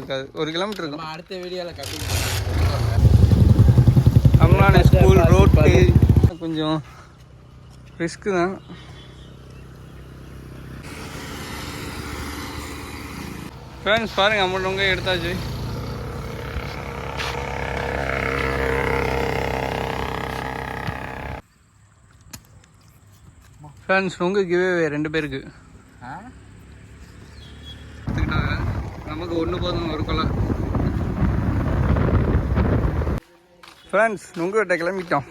இருக்காது. ஒரு கிலோமீட்டர் இருக்கும். அடுத்த வீடியோவில் கட்டி அம்லான ஸ்கூல் ரோட்டு கொஞ்சம் ரிஸ்க்கு தான். ஃப்ரெண்ட்ஸ் பாருங்க அமௌண்ட் எடுத்தாச்சு. ஃப்ரெண்ட்ஸ் உங்க கிவே ரெண்டு பேருக்கு. நமக்கு ஒன்று போதும் ஒரு கொலை ஃப்ரெண்ட்ஸ் உங்கள்கிட்ட கிளம்பிட்டோம்.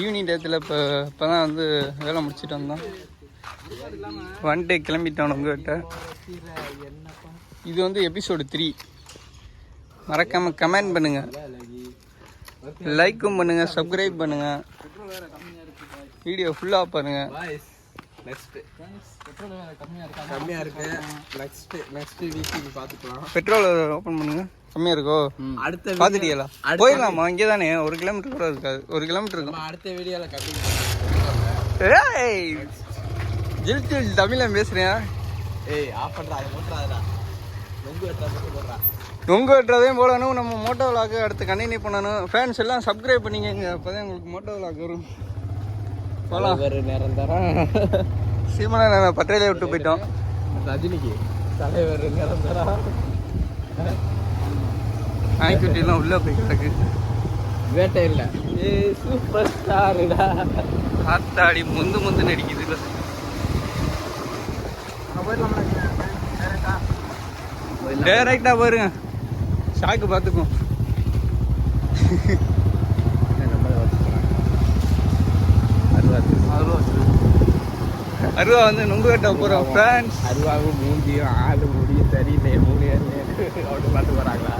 ஈவினிங் டயத்தில் இப்போ இப்போ தான் வந்து வேலை முடிச்சிட்டு வந்தோம். ஒன் டே கிளம்பிட்டோம் உங்கள்கிட்ட இது வந்து எபிசோடு த்ரீ மறக்காமல் கமெண்ட் பண்ணுங்கள் லைக்கும் பண்ணுங்கள் சப்ஸ்கிரைப் பண்ணுங்கள் வீடியோ ஃபுல்லாக பாருங்கள் நெக்ஸ்ட் கம்மியாக இருக்கு? நெக்ஸ்ட் நெக்ஸ்ட் வீக்கு பார்த்துக்கலாம் பெட்ரோல் ஓப்பன் பண்ணுங்கள் கம்மியாக இருக்கோ? அடுத்த பார்த்துட்டீங்களா போயிடலாமா? இங்கே தானே ஒரு கிலோமீட்டர் கூட இருக்காது. ஒரு கிலோமீட்டர் இருக்கும். அடுத்த வீடியோவில் கட்டி ஏய்! ஜில் ஜில் தமிழில் பேசுகிறேன் ஏய் ஆஃப் பண்ணுறா அதை நொங்கு போடுறா. உங்க வெட்டுறதையும் போடணும். நம்ம மோட்டோ விளாக்கு அடுத்து கண்டினியூ பண்ணணும். ஃபேன்ஸ் எல்லாம் சப்ஸ்கிரைப் பண்ணிக்கங்க. அப்போ தான் உங்களுக்கு மோட்டோ விளாக் வரும். போகலாம் ஒரு நேரம் தரேன் சீமனை நான் பட்டறையிலே விட்டு போயிட்டோம். ரஜினிக்கு தலைவர் நேரம் தரேன் நாய்க்குட்டிலாம் உள்ளே போய் கிடக்கு. வேட்டை இல்லை. ஏய் சூப்பர் ஸ்டாருடா ஆத்தாடி முந்து முந்து நடிக்குது டேரெக்டாக பாருங்க ஷாக்கு பார்த்துக்கும் அருவா வந்து நுங்கு வெட்ட போகிறோம் ஃப்ரெண்ட்ஸ் அருவாவும் மூஞ்சியும் ஆளு முடியும் சரியில்லை மூணு அப்படி பார்த்து போகிறாங்களா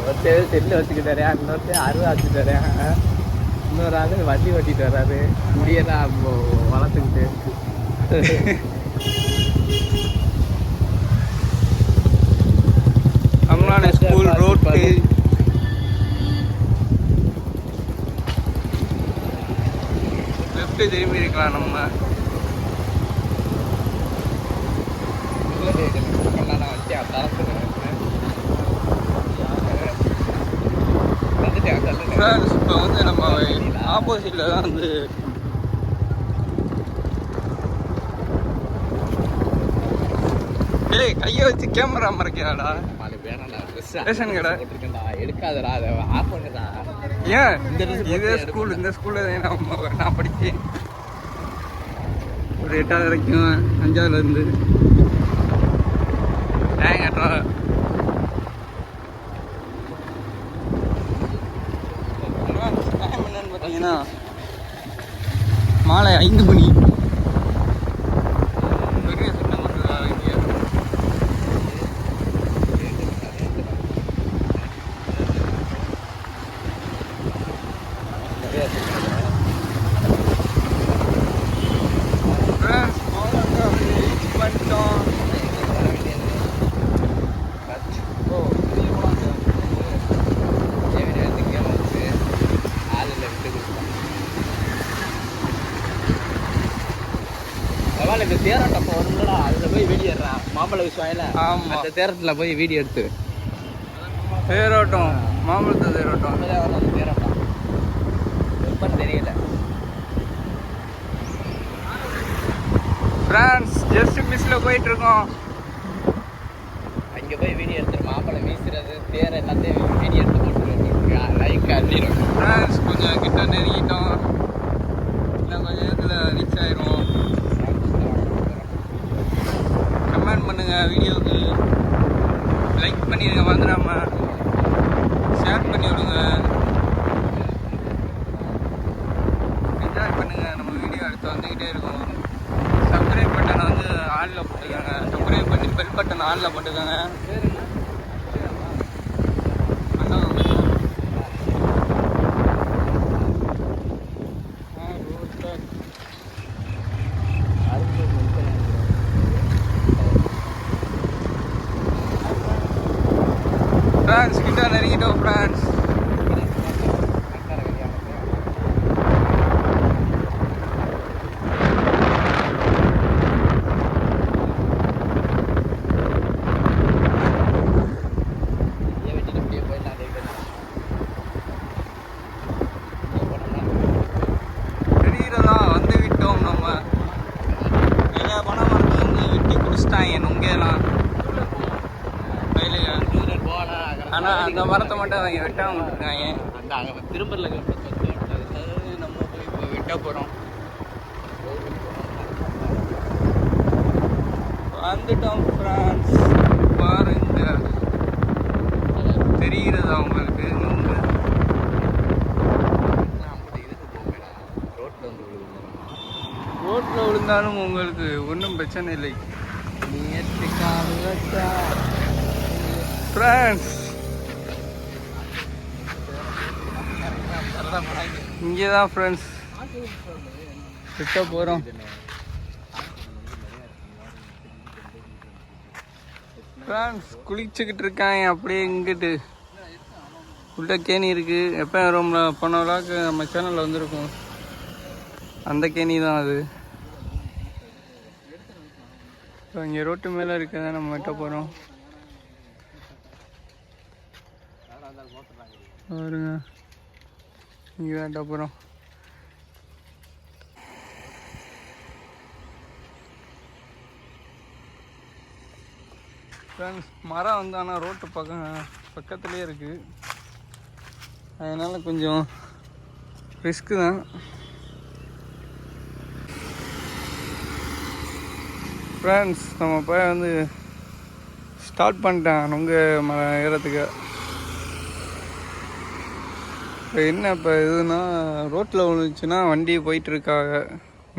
ஒருத்தர் செல்லு வச்சுக்கிட்டு தரேன் இன்னொருத்தர் அருவா வச்சு தரேன் இன்னொரு ஆள் வண்டி ஓட்டிட்டு வர்றாரு. முடியெல்லாம் வளர்த்துக்கிட்டு. அம்லான ஸ்கூல் ரோட்டு லெஃப்ட் திரும்பி இருக்கலாம் நம்ம. ஃப்ரெண்ட்ஸ் இப்போ வந்து நம்ம ஆப்போசிட்டில் தான் வந்து ஏய் கையை வச்சு கேமரா மறைக்கிறாடா? ரேஷன் கடை. எடுக்காதடா அதை ஆஃப் பண்ணுடா ஏன்? இதே ஸ்கூல் இந்த ஸ்கூலில் நான் நான் படித்தேன் ஒரு எட்டாவது வரைக்கும் அஞ்சாவதுல இருந்து. டேங் கட்டுறோம் டைம் என்னன்னு பார்த்தீங்கன்னா மாலை ஐந்து மணி பெரிய சட்டம் போட்டுருக்கா இங்கே ஃப்ரெண்ட்ஸ் போகலாங்க ரீச் பண்ணிட்டோம் ஓ வெளியே போகலாங்க இந்த தேரோட்டம் வரும்லடா அதுல போய் வெளியேறா மாம்பழ விஷயம் ஆமா. அந்த தேரோட்டத்துல போய் வீடியோ எடுத்து தேரோட்டம். மாம்பழத்து தேரோட்டம். தேரோட்டம். எப்ப தெரியல. ஃப்ரான்ஸ் ஜஸ்ட் மிஸ்ல போயிட்டு இருக்கோம் அங்க போய் வீடியோ எடுத்து மாம்பழம் வீசுறது தேர் எல்லாத்தையும் வீடியோ எடுத்து போட்டு லைக் அள்ளிடும். ஃப்ரான்ஸ் கொஞ்சம் கிட்ட நெருங்கிட்டோம். இன்னும் கொஞ்சம் நேரத்தில் ரீச் ஆயிரும். கமெண்ட் பண்ணுங்க வீடியோவுக்கு லைக் பண்ணிடுங்க மறந்துடாம ஷேர் பண்ணி விடுங்க. என்ஜாய் பண்ணுங்க நம்ம வீடியோ அடுத்து வந்துக்கிட்டே இருக்கும். சப்ஸ்கிரைப் பட்டனை வந்து ஆனில் போட்டுக்கோங்க. சப்ஸ்கிரைப் பண்ணி பெல் பட்டன் ஆனில் போட்டுக்கோங்க அதான் ஃப்ரான்ஸ் கிட்ட நெருங்கிட்டோம் ஃப்ரான்ஸ் ஆனால் அந்த மரத்தை மட்டும் அவங்க வெட்டாம விட்டுருக்காங்க. அந்த அங்கே திரும்பல நம்ம போய் இப்போ வெட்ட போகிறோம் வந்துட்டோம் ஃப்ரான்ஸ் பாருங்க. தெரிகிறதா இதுக்கு போவேன் ரோட்டில் வந்து விழுவுங்க ரோட்டில் விழுந்தாலும் உங்களுக்கு ஒன்றும் பிரச்சனை இல்லை. ஃப்ரான்ஸ் இங்கே தான் ஃப்ரெண்ட்ஸ் கிட்ட போகிறோம் ஃப்ரெண்ட்ஸ் குளிச்சுக்கிட்டு இருக்காங்க. அப்படியே இங்கிட்டு. உள்ள கேணி இருக்குது எப்போ ரூமில் போன விழாக்கு நம்ம சேனலில் வந்திருக்கும். அந்த கேணி தான் அது. இப்போ இங்கே ரோட்டு மேலே இருக்கிறத நம்ம வெட்ட போகிறோம் பாருங்க. இங்கே வெட்ட போகிறோம் ஃப்ரெண்ட்ஸ் மரம் வந்து ஆனால் ரோட்டு பக்கம் பக்கத்துலேயே இருக்குது அதனால் கொஞ்சம் ரிஸ்க்கு தான். ஃப்ரெண்ட்ஸ் நம்ம போய் வந்து ஸ்டார்ட் பண்ணிட்டேன். நுங்க மரம் ஏறத்துக்கு இப்போ என்ன இப்போ இதுனா ரோட்டில் விழுந்துச்சுன்னா வண்டி போயிட்டுருக்காங்க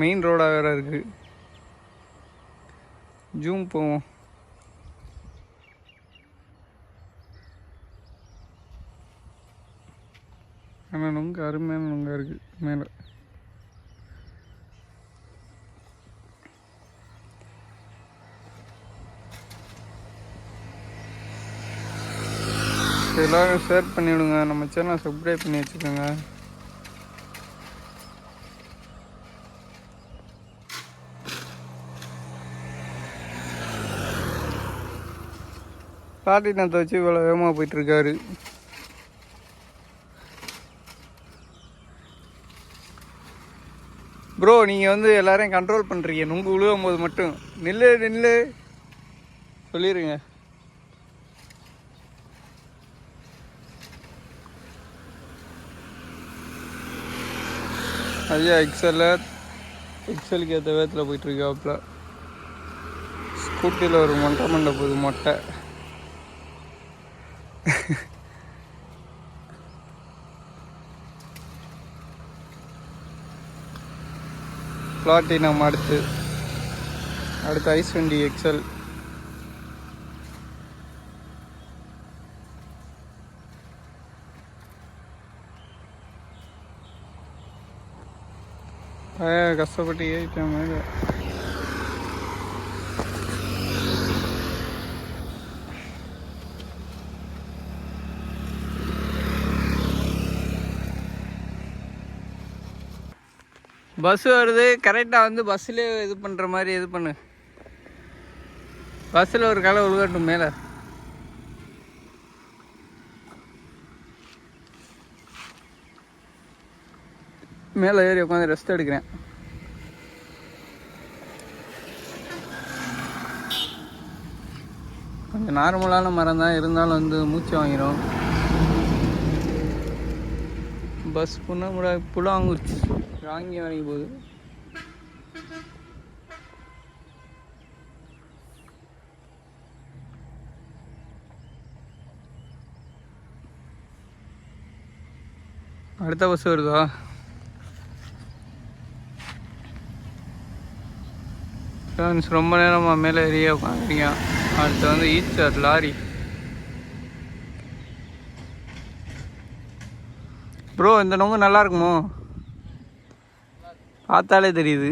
மெயின் ரோடாக வேறு இருக்குது ஜூம் போவோம். ஆனால் நொங்க அருமையான நொங்க இருக்குது மேலே. எல்லாரும் ஷேர் பண்ணிவிடுங்க. நம்ம சேனலை சப்ஸ்கிரைப் பண்ணி வச்சுக்கோங்க. பிளாட்டினத்தை வச்சு இவ்வளோ வேகமாக போயிட்டுருக்காரு. ப்ரோ நீங்கள் வந்து எல்லாரையும் கண்ட்ரோல் பண்ணுறீங்க நுங்கு விழுவும் போது மட்டும். நில்லு நில்லு. சொல்லிடுங்க ஐயா எக்ஸலில் எக்ஸலுக்கு ஏற்ற வேகத்தில் போயிட்டுருக்காப்புல ஸ்கூட்டியில் ஒரு மொட்டை மண்டை போகுது மொட்டை. பிளாட்டினம் அடுத்து. அடுத்து ஐஸ் வண்டி எக்ஸல் கஷ்டப்பட்டு ஏறிட்டேன் மேலே பஸ் வருது. கரெக்டாக வந்து பஸ்ஸில் இது பண்ணுற மாதிரி இது பண்ணு. பஸ்ஸில் ஒரு கலை உழுகட்டும் மேலே. மேலே ஏறி உட்காந்து ரெஸ்ட் எடுக்கிறேன். நார்மலான மரம் தான். இருந்தாலும் வந்து மூச்சு வாங்கிடும் பஸ் புண்ணமுடா புலாங்குச்சி வாங்கி வாங்கி போகுது அடுத்த பஸ் வருதா? ஃப்ரெண்ட்ஸ் ரொம்ப நேரமாக மேலே ஏறியே உட்காந்துருக்கீங்க அடுத்து வந்து ஈச்சர் லாரி. ப்ரோ இந்த நொங்கு நல்லா இருக்குமோ? பார்த்தாலே தெரியுது.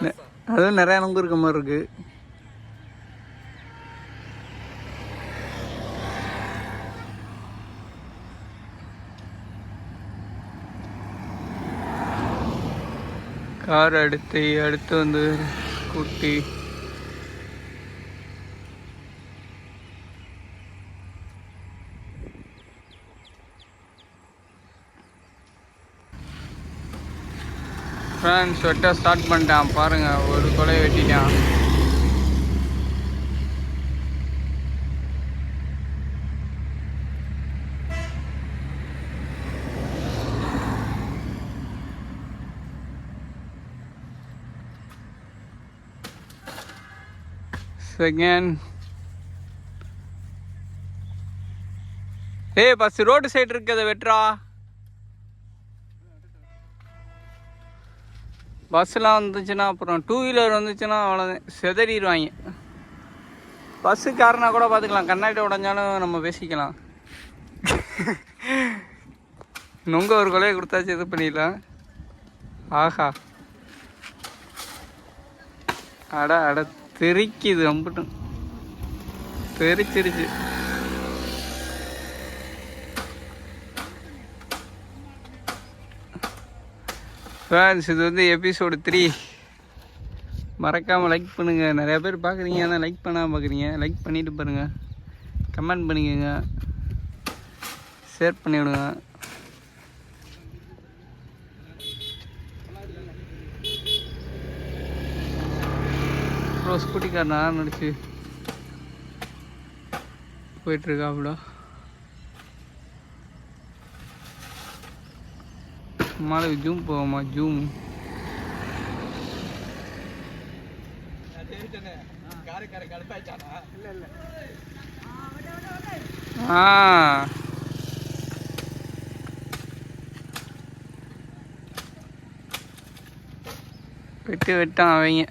நெ- அதுவும் நிறையா நொங்கு இருக்க மாதிரி இருக்கு. கார் அடுத்து அடுத்து வந்து ஸ்கூட்டி. ஃப்ரெண்ட்ஸ் வெட்ட ஸ்டார்ட் பண்ணிட்டான். பாருங்கள் ஒரு கொலை வெட்டிட்டான். செகண்ட் ஏய் பஸ் ரோடு சைடு இருக்கிறத வெட்டுறா. பஸ்ஸெலாம் வந்துச்சுன்னா அப்புறம் டூ வீலர் வந்துச்சுன்னா அவ்வளோதான் செதறிடுவாங்க. பஸ்ஸு காரனா கூட பார்த்துக்கலாம் கண்ணாடி உடஞ்சாலும் நம்ம பேசிக்கலாம். நுங்க ஒரு கொலையை கொடுத்தாச்சு இது பண்ணிடலாம் ஆஹா. அட அட தெரிக்குது அம்பட்டும் தெரிச்சிருச்சு. ஃப்ரெண்ட்ஸ் இது வந்து எபிசோடு த்ரீ மறக்காமல் லைக் பண்ணுங்கள் நிறையா பேர் பார்க்குறீங்க. ஆனால் லைக் பண்ணாமல் பார்க்குறீங்க. லைக் பண்ணிவிட்டு பாருங்கள் கமெண்ட் பண்ணிக்கோங்க. ஷேர் பண்ணிவிடுங்க. அப்புறம் ஸ்கூட்டிக்கார் நான் போயிட்டுருக்கா போயிட்டுருக்காப்புல மாலை ஜூம் போவோமா ஜூம் ஆ ah. வெட்டு வெட்டான் அவங்க.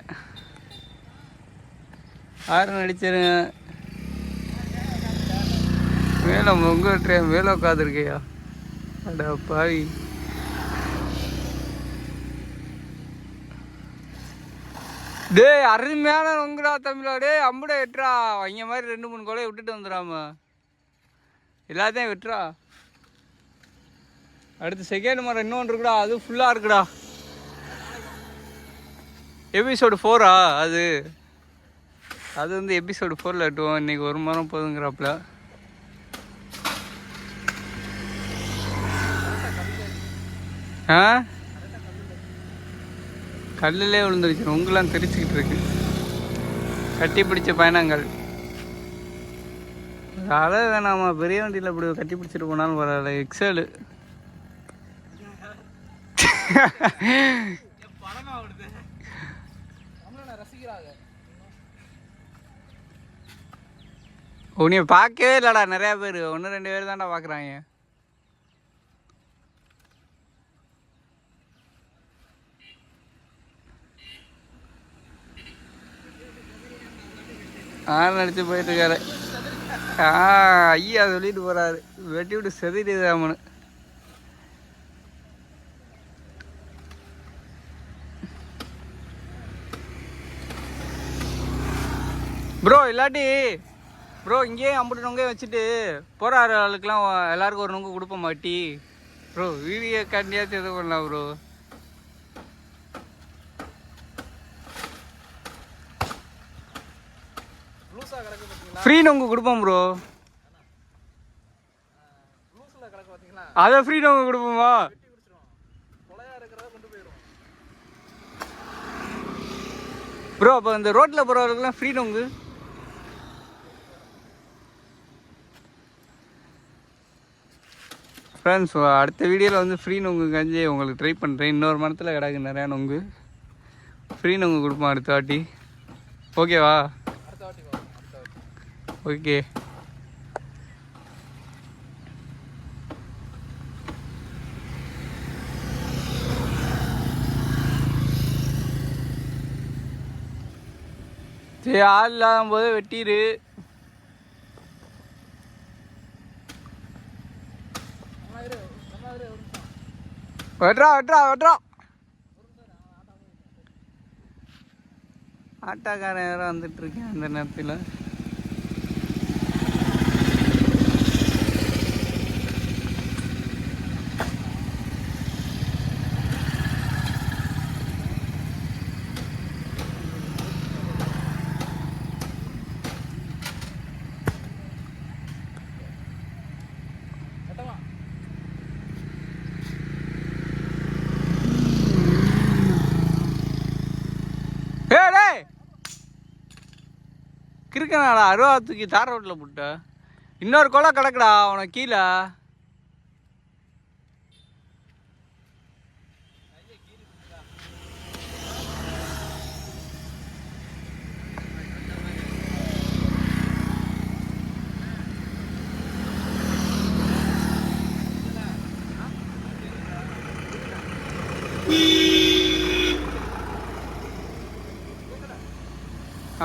ஆறு நடிச்சிருங்க மேலே உங்க ட்ரெயின் மேலே உட்காந்துருக்கையா அட பாவி. டேய் அருமையான உங்கடா தமிழா. டேய் அம்புட வெட்டுறா. அவங்க மாதிரி ரெண்டு மூணு கொலையை விட்டுட்டு வந்துடாம எல்லாத்தையும் வெட்டுறா. அடுத்து செகண்ட் மரம் இன்னொன்று இருக்குடா. அது ஃபுல்லாக இருக்குடா. எபிசோடு ஃபோரா அது. அது வந்து எபிசோடு ஃபோரில் வெட்டுவோம். இன்னைக்கு ஒரு மரம் போதுங்கிறாப்புல. ஆ? கல்லிலே விழுந்துருச்சு. உங்களாம் தெரிச்சுக்கிட்டு இருக்கு. கட்டி பிடிச்ச பயணங்கள். அழகு வேணாமா? பெரிய வண்டியில் இப்படி கட்டி பிடிச்சிட்டு போனாலும் பரவாயில்ல. எக்ஸலு உன்னைய பார்க்கவே இல்லைடா. நிறையா பேர். ஒன்று ரெண்டு பேர் தான்டா பார்க்குறாங்க. ஆறு அடித்து போயிட்டுருக்காரு. ஆ ஐயா சொல்லிட்டு போகிறாரு வெட்டி விட்டு செதிடுது அவனு ப்ரோ இல்லாட்டி ப்ரோ இங்கேயே அம்புட்டு நொங்கே வச்சுட்டு போகிற ஆளுக்கெல்லாம். எல்லாருக்கும் ஒரு நொங்கு கொடுப்போம் மாட்டி. ப்ரோ வீடியோ கண்டியாச்சும் இது பண்ணலாம் ப்ரோ. லூஸாக உங்கள் ஃப்ரீ கொடுப்போம் ப்ரோ அதை ஃப்ரீ நோங்க கொடுப்போமா ப்ரோ அப்போ இந்த ரோட்டில் போகிறவர்களுக்குலாம் ஃப்ரீ நொங்கு ஃப்ரெண்ட்ஸ் அடுத்த வீடியோவில் வந்து ஃப்ரீ நொங்கு கஞ்சி உங்களுக்கு ட்ரை பண்ணுறேன் இன்னொரு மரத்தில் கிடக்கு நிறையா நொங்கு ஃப்ரீ நொங்கு கொடுப்போம் அடுத்த வாட்டி. ஓகேவா அடுத்த வாட்டி வரும் அடுத்த வாட்டி ஓகே. சரி ஆள் இல்லாத போது வெட்டிடு வெட்டுறா வெட்டுறா வெட்டுறா ஆட்டோக்காரன் வெட்றா யாரோ வந்துட்டு இருக்கேன் அந்த நேரத்தில் கட்டமா ஏ டேய் கிறுக்கனாடா அருவா தூக்கி தார் ரோட்டில் போட்டேன் இன்னொரு கொலை கிடக்குடா அவனை கீழே.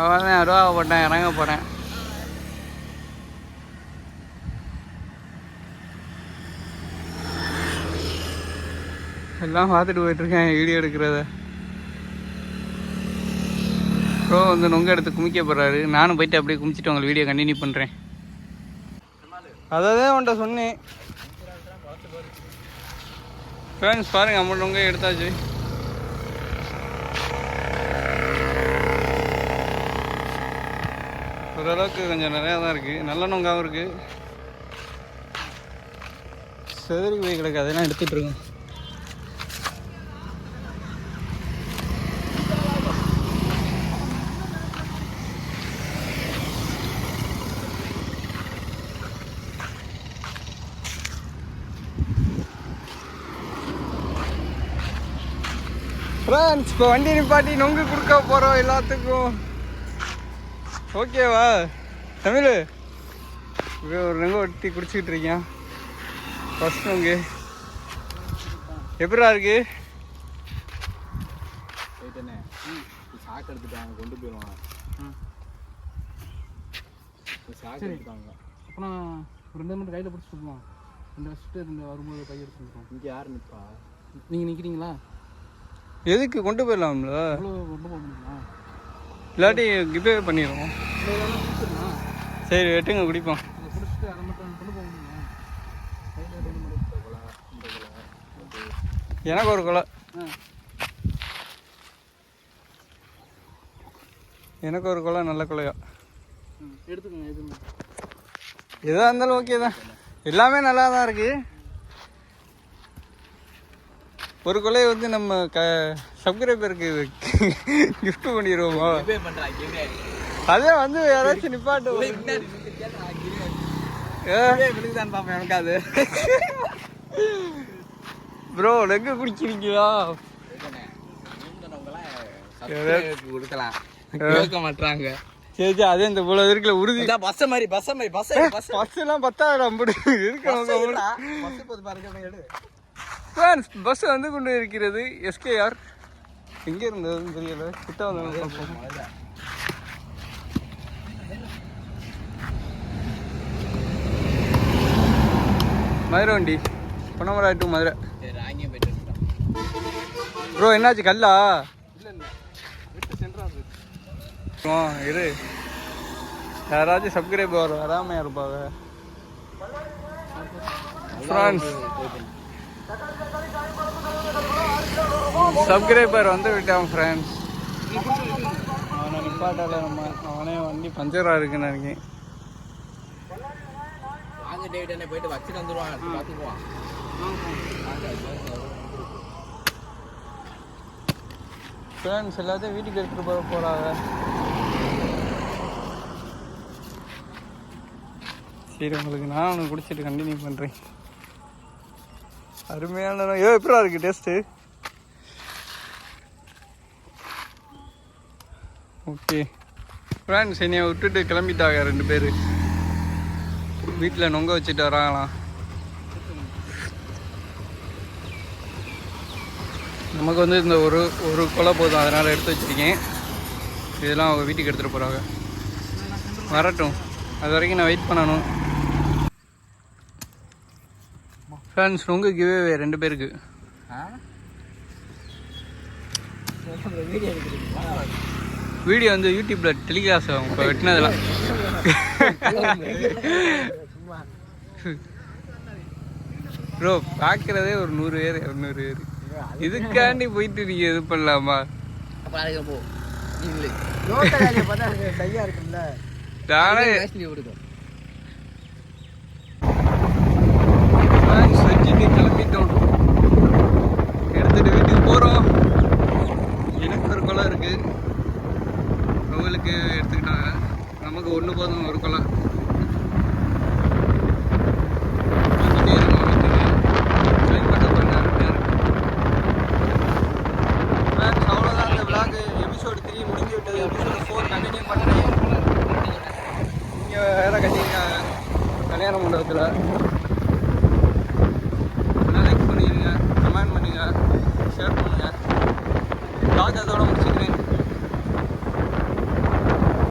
அவன் ரூபா போட்டேன் இறங்க போகிறேன் எல்லாம் பார்த்துட்டு போயிட்டுருக்கேன் வீடியோ எடுக்கிறத. ப்ரோ வந்து நொங்க எடுத்து குமிக்க போகிறாரு நானும் போயிட்டு அப்படியே குமிச்சிட்டு உங்களுக்கு வீடியோ கண்டினியூ பண்ணுறேன் அதை தான் உன்ட்ட சொன்னேன். ஃப்ரெண்ட்ஸ் பாருங்கள் அம்மன் நொங்க எடுத்தாச்சு. ஓரளவுக்கு கொஞ்சம் நிறையா தான் இருக்குது நல்ல நொங்காவும் இருக்குது செதறி போய் கிடக்கு. அதெல்லாம் எடுத்துகிட்டு இருக்கோம் ஃப்ரெண்ட்ஸ் இப்போ வண்டி நிப்பாட்டி நொங்கு கொடுக்க போகிறோம் எல்லாத்துக்கும். ஓகேவா? தமிழ் இப்போ ஒரு நொங்கு ஒட்டி குடிச்சிக்கிட்டு இருக்கேன். ஃபஸ்ட் நொங்கு. எப்படா இருக்கு? சாக்கு எடுத்துட்டாங்க கொண்டு போயிடுவாங்க. சாக்கு எடுத்துட்டாங்க அப்புறம் ரெண்டு மட்டும் கையில் பிடிச்சி சொல்லுவோம் ரெண்டு வச்சுட்டு ரெண்டு வரும்போது கை எடுத்துருக்கோம் இங்கே யார் நிற்பா நீங்கள் நிற்கிறீங்களா எதுக்கு? கொண்டு போயிடலாம்ல. கொண்டு போக முடியுமா? இல்லாட்டி கிவே பண்ணிடுவோம். சரி வெட்டுங்க குடிப்போம். எனக்கு ஒரு கொலை. எனக்கு ஒரு கொலை நல்ல கொலையா? எடுத்துக்கோங்க எதுவுமே. எதாக இருந்தாலும் ஓகே தான். எல்லாமே நல்லா தான் இருக்கு. ஒரு கொலையை வந்து நம்ம க சப்ஸ்கிரைபருக்கு gift பண்ணிடுவோமா அதே வந்து யாராச்சும் நிப்பாட்டு எனக்கு அது ப்ரோ நெங்க குடிக்கிறீங்களா கொடுக்கலாம். கேட்க மாட்டாங்க சரி சரி அதே இந்த போல இருக்குல்ல உறுதி. பஸ் மாதிரி பஸ் மாதிரி பஸ் பஸ் பஸ் எல்லாம் பத்தாயிரம் அப்படி இருக்கவங்க பஸ் வந்து கொண்டு இருக்கிறது எஸ்கேஆர் எங்கே இருந்ததுன்னு தெரியல. கிட்ட வந்து மதுரை வண்டி. பொன்னமரா டு மதுரை. ப்ரோ என்னாச்சு? கல்லா? இல்லை இரு. யாராச்சும் சப்ஸ்கிரைபர் வராமையா இருப்பாங்க. ஃப்ரான்ஸ் சப்ஸ்கிரைபர் வந்து விட்டான் ஃப்ரெண்ட்ஸ் அவனை நிப்பாட்டால நம்ம அவனே வண்டி பஞ்சராக இருக்குன்னு நினைக்கிறேன். வாங்க டேவிட் என்ன போயிட்டு வச்சுட்டு வந்துருவாங்க பார்த்துக்குவான். ஃப்ரெண்ட்ஸ் எல்லாத்தையும் வீட்டுக்கு எடுத்துகிட்டு போக போகிறாங்க சரி உங்களுக்கு நான் ஒன்று குடிச்சிட்டு கண்டினியூ பண்ணுறேன் அருமையான ஏ எப்படா இருக்கு டேஸ்ட்டு ஓகே ஃப்ரெண்ட்ஸ் என்னைய விட்டுட்டு கிளம்பிட்டாங்க ரெண்டு பேர். வீட்டில் நொங்க வச்சுட்டு வராங்களாம் நமக்கு வந்து இந்த ஒரு ஒரு கொலை போதும். அதனால் எடுத்து வச்சிருக்கேன். இதெல்லாம் அவங்க வீட்டுக்கு எடுத்துகிட்டு போகிறாங்க வரட்டும். அது வரைக்கும் நான் வெயிட் பண்ணணும். ஃப்ரெண்ட்ஸ் நொங்கு கிவே ரெண்டு பேருக்கு. வீடியோ வந்து யூடியூப்பில் டெலிகாஸ்ட் ஆகும் இப்போ வெட்டினதெல்லாம். ப்ரோ பார்க்குறதே ஒரு நூறு பேர் இரநூறு பேர். இதுக்காண்டி போயிட்டு நீங்கள் இது பண்ணலாமா? நானே Thanks.